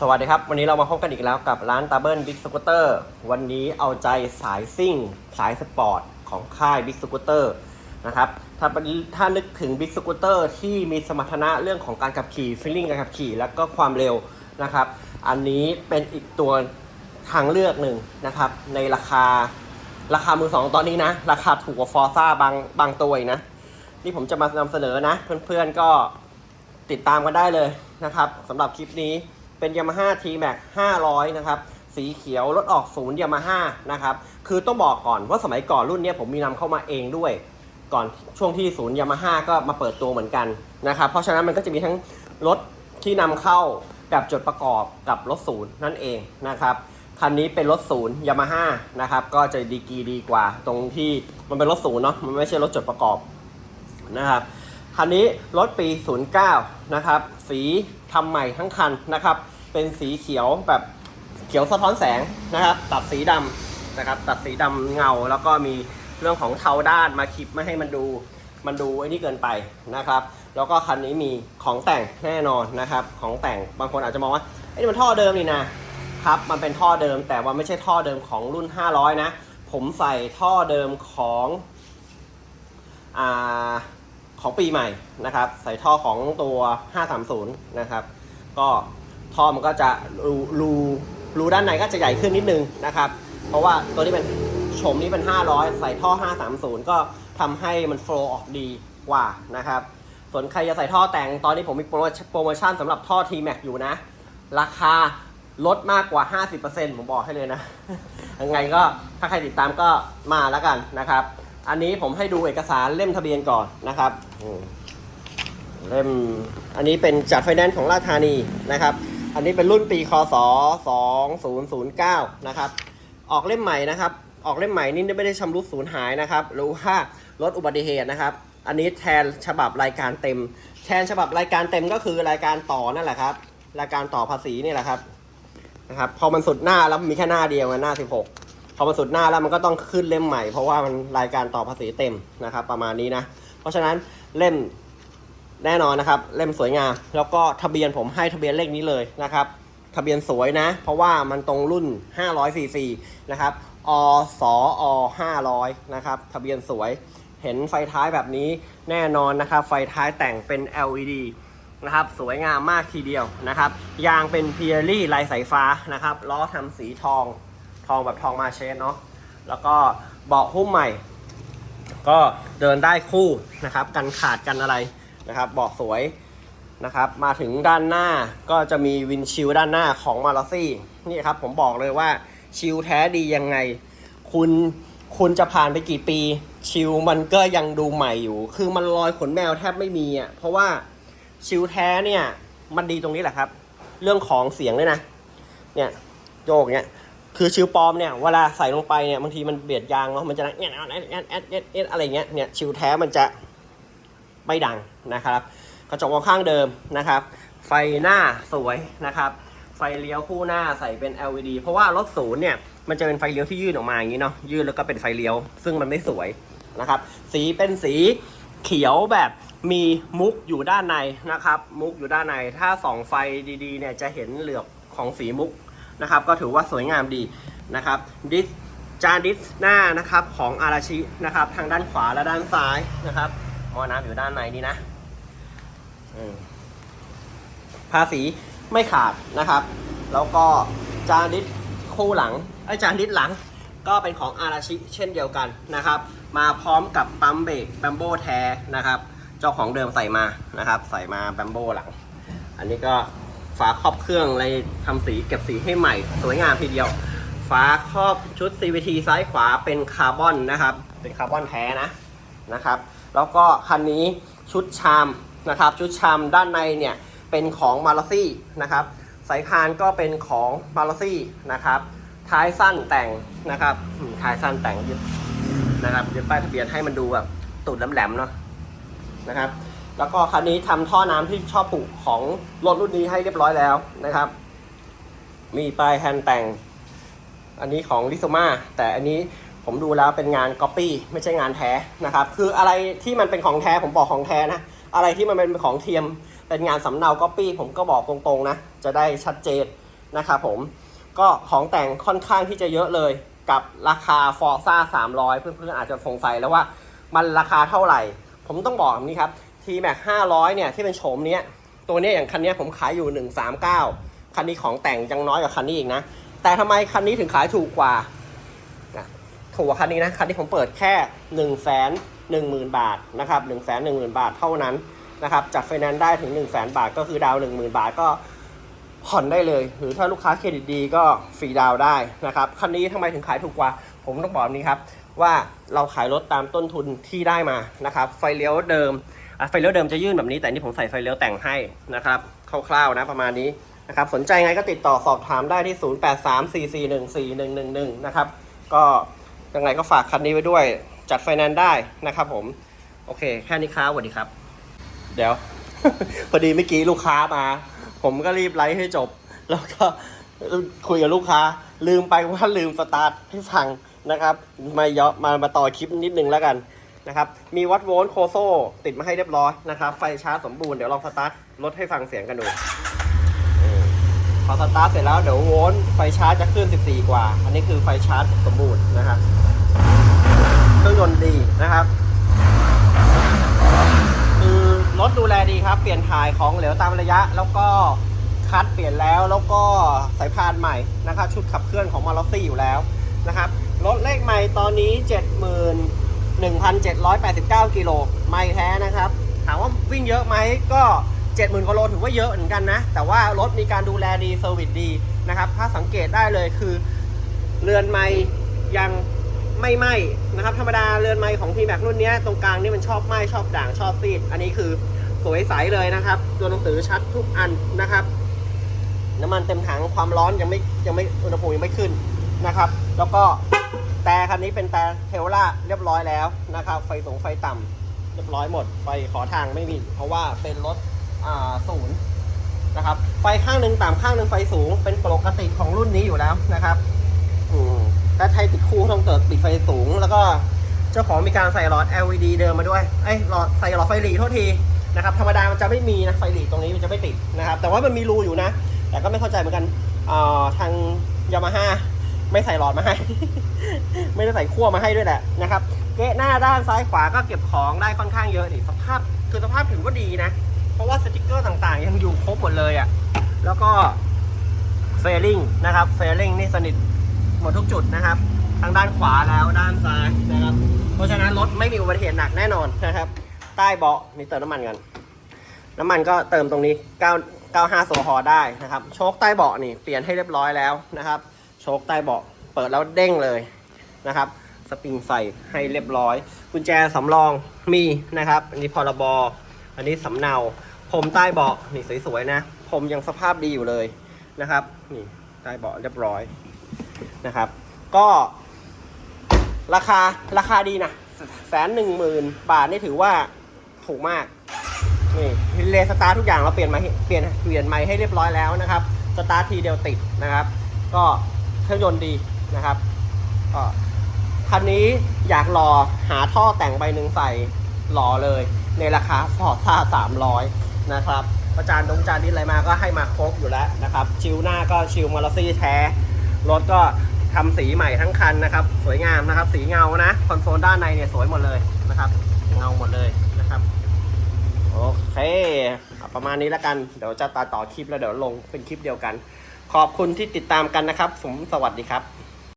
สวัสดีครับ วันนี้เรามาพบกันอีกแล้วกับร้านตาเบิลบิ๊กสกูตเตอร์วันนี้เอาใจสายซิ่ง สายสปอร์ตของค่ายบิ๊กสกูตเตอร์นะครับถ้าถ้านึกถึงบิ๊กสกูตเตอร์ที่มีสมรรถนะเรื่องของการขับขี่ฟีลลิ่งการขับขี่ แล้วก็ความเร็วนะครับ อันนี้เป็นอีกตัวทางเลือกหนึ่งนะครับ ในราคาราคามือสองตอนนี้นะ ราคาถูกกว่าฟอร์ซ่าบางบางตัวนะที่ผมจะมานำเสนอนะ เพื่อนๆก็ติดตามกันได้เลยนะครับสำหรับคลิปนี้ เป็น Yamaha T-Max 500 นะครับ สีเขียวรถออกศูนย์ Yamaha นะครับ คือต้องบอกก่อนว่าสมัยก่อนรุ่นนี้ผมมีนำเข้ามาเองด้วย ก่อนช่วงที่ศูนย์ Yamaha ก็มาเปิดตัวเหมือนกันนะครับ เพราะฉะนั้นมันก็จะมีทั้งรถที่นำเข้าแบบจดประกอบกับรถศูนย์นั่นเองนะครับคันนี้เป็นรถศูนย์ยามาฮ่านะครับ ก็จะดีกีดีกว่า ตรงที่มันเป็นรถศูนย์เนาะมันไม่ใช่รถจดประกอบนะครับคันนี้รถปี 09 นะครับ สีทำใหม่ทั้งคันนะครับ เป็นสีเขียวแบบเขียวสะท้อนแสงนะครับ ตัดสีดำนะครับ ตัดสีดำเงาแล้วก็มีเรื่องของเทาด้านมาคลิปไม่ให้มันดูมันดูไอ้นี่เกินไปนะครับ แล้วก็คันนี้มีของแต่งแน่นอนนะครับ ของแต่งบางคนอาจจะมองว่าไอ้นี่มันท่อเดิมนี่นะครับมันเป็นท่อเดิมแต่ว่าไม่ใช่ท่อเดิมของรุ่น 500 นะ ผมใส่ท่อเดิมของอ่าของปีใหม่นะครับ ใส่ท่อของตัว 530 นะครับ ก็ ท่อมันก็จะรูรูรูด้านในก็จะใหญ่ขึ้นนิดนึงนะครับ เพราะว่าตัวนี้เป็นโฉมนี้เป็น 500 ใส่ท่อ 530 ก็ทำให้มันโฟล์ออกดีกว่านะครับ ส่วนใครจะใส่ท่อแต่งตอนนี้ผมมีโปรโมชั่นสำหรับท่อ T-Max อยู่นะ ราคาลดมากกว่า 50%ผมบอกให้เลยนะ ยังไงก็ถ้าใครติดตามก็มาแล้วกันนะครับ อันนี้ผมให้ดูเอกสารเล่มทะเบียนก่อนนะครับ เล่ม อันนี้เป็นจัดไฟแนนซ์ของราชธานีนะครับ อันนี้เป็นรุ่นปีคศ2009 นะครับ ออกเล่มใหม่นะครับ ออกเล่มใหม่นี่ไม่ได้ชำรุดสูญหายนะครับ หรือว่าลดอุบัติเหตุนะครับ อันนี้แทนฉบับรายการเต็ม แทนฉบับรายการเต็มก็คือรายการต่อนั่นแหละครับ รายการต่อภาษีนี่แหละครับ นะครับ พอมันสุดหน้าแล้วมีแค่หน้าเดียวไงหน้า 16 พอมันสุดหน้าแล้วมันก็ต้องขึ้นเล่มใหม่ เพราะว่ามันรายการต่อภาษีเต็มนะครับ ประมาณนี้นะ เพราะฉะนั้นเล่ม แน่นอนนะครับ เล่มสวยงาม แล้วก็ทะเบียนผมให้ทะเบียนเลขนี้เลยนะครับ ทะเบียนสวยนะ เพราะว่ามันตรงรุ่น 500 cc นะครับอสอ500 นะครับ ทะเบียนสวย เห็นไฟท้ายแบบนี้แน่นอนนะครับ ไฟท้ายแต่งเป็น LED นะครับ สวยงามมากทีเดียวนะครับ ยางเป็นเพียรี่ลายสายฟ้านะครับ ล้อทำสีทอง ทองแบบทองมาเชสเนาะ แล้วก็เบาะหุ้มใหม่ ก็เดินได้คู่นะครับ กันขาดกันอะไร นะครับเบาะสวยนะครับมาถึงด้านหน้าก็จะมีวินชิลด้านหน้าของมาลาซี่นี่ครับผมบอกเลยว่าชิลแท้ดียังไง คุณคุณจะผ่านไปกี่ปี ชิลมันก็ยังดูใหม่อยู่ คือมันรอยขนแมวแทบไม่มีอะเพราะว่าชิลแท้เนี่ยมันดีตรงนี้แหละครับ เรื่องของเสียงด้วยนะเนี่ยโยกเนี่ยคือชิลปลอมเนี่ยเวลาใส่ลงไปเนี่ยบางทีมันเบียดยางเนาะมันจะดังเอ็ดเอ็ดเอ็ดเอ็ดเอ็ดเอ็ดอะไรเงี้ยเนี่ยชิลแท้มันจะ ไม่ดังนะครับ กระจกมองข้างเดิมนะครับ ไฟหน้าสวยนะครับ ไฟเลี้ยวคู่หน้าใส่เป็น LED เพราะว่ารถศูนย์เนี่ยมันจะเป็นไฟเลี้ยวที่ยื่นออกมาอย่างนี้เนาะยื่นแล้วก็เป็นไฟเลี้ยว ซึ่งมันไม่สวยนะครับ สีเป็นสีเขียวแบบมีมุกอยู่ด้านในนะครับ มุกอยู่ด้านในถ้าส่องไฟดีๆเนี่ยจะเห็นเหลือบของสีมุกนะครับ ก็ถือว่าสวยงามดีนะครับดิสจานดิสหน้านะครับของอาราชินะครับ ทางด้านขวาและด้านซ้ายนะครับ มอน้ำอยู่ด้านในนี่นะอภาษีไม่ขาดนะครับ แล้วก็จานดิสคู่หลังไอ้จานดิสหลัง ก็เป็นของอาราชิ เช่นเดียวกันนะครับ มาพร้อมกับปั๊มเบรกแบมโบแท้นะครับ เจ้าของเดิมใส่มานะครับ ใส่มาแบมโบหลัง อันนี้ก็ฝาครอบเครื่องอะไรทำสีเก็บสีให้ใหม่ สวยงามทีเดียวฝาครอบชุด CVT ซ้ายขวาเป็นคาร์บอนนะครับ เป็นคาร์บอนแท้นะนะครับ แล้วก็คันนี้ชุดชามนะครับ ชุดชามด้านในเนี่ยเป็นของมาลาซี่นะครับ สายพานก็เป็นของมาลาซี่นะครับ ท้ายสั้นแต่งนะครับท้ายสั้นแต่งยึดนะครับยึดป้ายทะเบียนให้มันดูแบบตูดแหลมๆเนาะนะครับ แล้วก็คันนี้ทำท่อน้ำที่ชอบปลูกของรถรุ่นนี้ให้เรียบร้อยแล้วนะครับ มีป้ายแฮนด์แต่ง อันนี้ของลิซมาแต่อันนี้ ผมดูแล้วเป็นงานก๊อปปี้ไม่ใช่งานแท้นะครับ คืออะไรที่มันเป็นของแท้ผมบอกของแท้นะ อะไรที่มันเป็นของเทียม เป็นงานสำเนาก๊อปปี้ผมก็บอกตรงๆนะ จะได้ชัดเจนนะครับผม ก็ของแต่งค่อนข้างที่จะเยอะเลยกับราคา Forza 300 เพื่อนๆอาจจะสงสัยแล้วว่ามันราคาเท่าไหร่ ผมต้องบอกนี้ครับ T-Max 500 เนี่ยที่เป็นโฉมเนี้ยตัวนี้อย่างคันนี้ผมขายอยู่ 139 คันนี้ของแต่งยังน้อยกว่าคันนี้อีกนะ แต่ทำไมคันนี้ถึงขายถูกกว่า ถูกกว่าคันนี้นะคันนี้ผมเปิดแค่1นึ่งแสนหนึ่งหมื่นบาทนะครับหนึ่งแสนหนึ่งหมื่นบาทเท่านั้นนะครับจัดไฟแนนซ์ได้ถึง1นึ่งแสนบาทก็คือดาวหนึ่งหมื่นบาทก็ผ่อนได้เลย หรือถ้าลูกค้าเครดิตดีก็ฟรีดาวได้นะครับคันนี้ทำไมถึงขายถูกกว่า ผมต้องบอกนี้ครับว่าเราขายรถตามต้นทุนที่ได้มานะครับไฟเลี้ยวเดิมไฟเลี้ยวเดิมจะยื่นแบบนี้แต่นี่ผมใส่ไฟเลี้ยวแต่งให้นะครับคร่าวๆนะประมาณนี้นะครับสนใจไงก็ติดต่อสอบถามได้ที่ 0834414111 นะครับก็ ยังไงก็ฝากคันนี้ไว้ด้วย จัดไฟแนนซ์ได้นะครับผม โอเค แค่นี้ครับสวัสดีครับ เดี๋ยว พอดีเมื่อกี้ลูกค้ามา ผมก็รีบไลฟ์ให้จบ แล้วก็คุยกับลูกค้า ลืมไปว่าลืมสตาร์ทให้ฟังนะครับ มาเยาะมามาต่อคลิปนิดนึงแล้วกันนะครับมีวัดโวลต์โคโซติดมาให้เรียบร้อยนะครับ ไฟชาร์จสมบูรณ์เดี๋ยวลองสตาร์ทรถให้ฟังเสียงกันดูเออพอสตาร์ทเสร็จแล้วเดี๋ยวโวลต์ไฟชาร์จจะขึ้น 14 กว่า อันนี้คือไฟชาร์จสมบูรณ์นะครับเค รื่องยนต์ดีนะครับคือรถดูแลดีครับ เปลี่ยนถ่ายของเหลวตามระยะ แล้วก็คัดเปลี่ยนแล้วแล้วก็สายพานใหม่นะครับ ชุดขับเคลื่อนของมา r ซี่อยู่แล้วนะครับรถเลขใหม่ตอนนี้ 71,789 กิโลไม่แท้นะครับ ถามว่าวิ่งเยอะไหมก็70,000กิโลถือว่าเยอะเหมือนกันนะ แต่ว่ารถมีการดูแลดีเซอร์วิสดีนะครับ ถ้าสังเกตได้เลยคือ เรือนไม้ยัง ไม่ไหม้นะครับ ธรรมดาเรือนไม้ของทีแม็กรุ่นนี้ตรงกลางนี่มันชอบไหม้ชอบด่างชอบซีด อันนี้คือสวยใสเลยนะครับ ตัวหนังสือชัดทุกอันนะครับ น้ำมันเต็มถังความร้อนยังไม่ยังไม่อุณหภูมิยังไม่ขึ้นนะครับ แล้วก็แต่คันนี้เป็นแต่เทลล่าเรียบร้อยแล้วนะครับ ไฟสูงไฟต่ำเรียบร้อยหมด ไฟขอทางไม่มี เพราะว่าเป็นรถอ่าศูนย์นะครับ ไฟข้างหนึ่งต่ำข้างหนึ่งไฟสูงเป็นปกติของรุ่นนี้อยู่แล้วนะครับอืม ถ้าใช้ติดคู่ต้องเกิดปิดไฟสูง แล้วก็เจ้าของมีการใส่หลอด LED เดิมมาด้วยเอ้หลอดใส่หลอดไฟหลีโทษทีนะครับธรรมดามันจะไม่มีนะไฟหลีตรงนี้มันจะไม่ติดนะครับ แต่ว่ามันมีรูอยู่นะ แต่ก็ไม่เข้าใจเหมือนกันทางยามาฮ่าไม่ใส่หลอดมาให้ ไม่ได้ใส่ขั้วมาให้ด้วยแหละนะครับเกะหน้าด้านซ้ายขวาก็เก็บของได้ค่อนข้างเยอะดิสภาพคือสภาพถือว่าดีนะ เพราะว่าสติกเกอร์ต่างๆ ยังอยู่ครบหมดเลยอะ่ะแล้วก็เฟลลิงนะครับเฟลลิงนี่สนิท มดทุกจุดนะครับทั้งด้านขวาแล้วด้านซ้ายนะครับ เพราะฉะนั้นรถไม่มีอุบัติเหตุหนักแน่นอนนะครับ ใต้เบาะนี่เติมน้ำมันกัน น้ำมันก็เติมตรงนี้ 9 95โซฮอล์ได้นะครับ โชคใต้เบาะนี่เปลี่ยนให้เรียบร้อยแล้วนะครับ โชคใต้เบาะเปิดแล้วเด้งเลยนะครับสปริงใส่ให้เรียบร้อย กุญแจสำรองมีนะครับ อันนี้พรบอันนี้สำเนาผมใต้เบาะนี่สวยๆนะผมยังสภาพดีอยู่เลยนะครับ นี่ใต้เบาะเรียบร้อย นะครับ ก็ราคาราคาดีนะแสนหนึ่งหมื่นบาทนี่ถือว่าถูกมาก นี่เลสตาร์ทุกอย่างเราเปลี่ยนมาเปลี่ยนเปลี่ยนใหม่ให้เรียบร้อยแล้วนะครับ สตาร์ทีเดียวติดนะครับ ก็เครื่องยนต์ดีนะครับก็คันนี้อยากรอหาท่อแต่งใบหนึ่งใส่หล่อเลย ในราคาฟอร์ซ่าสามร้อยนะครับประจานดงจานดินอะไรมาก็ให้มาครบอยู่แล้วนะครับ ชิวหน้าก็ชิวมาลาซี่แท้ รถก็ทำสีใหม่ทั้งคันนะครับ สวยงามนะครับ สีเงานะ คอนโซลด้านในเนี่ยสวยหมดเลยนะครับ เงาหมดเลยนะครับ โอเคประมาณนี้แล้วกัน เดี๋ยวจะตัดต่อคลิปแล้วเดี๋ยวลงเป็นคลิปเดียวกัน ขอบคุณที่ติดตามกันนะครับ ผมสวัสดีครับ